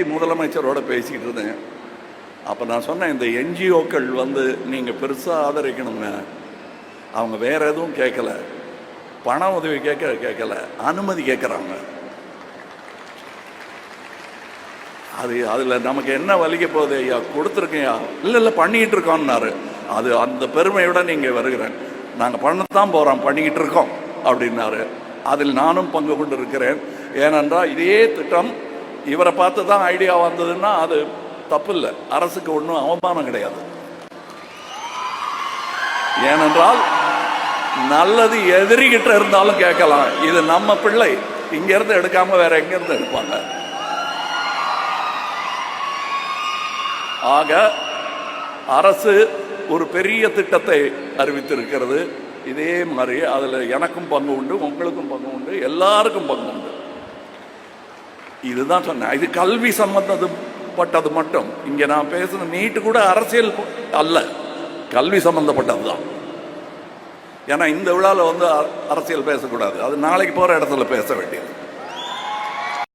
முதலமைச்சரோட பேசிக்கிட்டு இருந்தேன். அப்போ நான் சொன்னேன் இந்த என்ஜிஓக்கள் வந்து நீங்கள் பெருசாக ஆதரிக்கணுங்க அவங்க வேற எதுவும் கேட்கல பண உதவி கேட்க கேட்கல. அனுமதி கேட்குறாங்க. அது அதில் நமக்கு என்ன வலிக்க போகுது ஐயா? கொடுத்துருக்கையா இல்லை இல்லை பண்ணிக்கிட்டு இருக்கோம்னாரு. அது அந்த பெருமையோட நீங்கள் வருகிறேன். நாங்கள் பண்ணத்தான் போகிறோம் பண்ணிக்கிட்டு இருக்கோம் அப்படின்னாரு. அதில் நானும் பங்கு கொண்டு இருக்கிறேன் ஏனென்றால் இதே திட்டம் இவரை பார்த்து தான் ஐடியா வந்ததுன்னா அது தப்பு இல்லை அரசுக்கு ஒன்றும் அவமானம் கிடையாது. ஏனென்றால் நல்லது எதிரிகிட்ட இருந்தாலும் கேட்கலாம். இது நம்ம பிள்ளை. இங்கிருந்து எடுக்காம வேற எங்கிருந்து எடுப்பாங்க? ஆக அரசு ஒரு பெரிய திட்டத்தை அறிவித்திருக்கிறது. இதே மாதிரி அதில் எனக்கும் பங்கு உண்டு உங்களுக்கும் பங்கு உண்டு எல்லாருக்கும் பங்கு உண்டு. இதுதான் சொன்னேன். இது கல்வி சம்பந்தப்பட்டது மட்டும். இங்கே நான் பேசுன நீட்டு கூட அரசியல் அல்ல. கல்வி சம்பந்தப்பட்டது தான் ஏன்னா இந்த விழாவில் வந்து அ- அரசியல் பேசக்கூடாது. அது நாளைக்கு போகிற இடத்துல பேச வேண்டியது.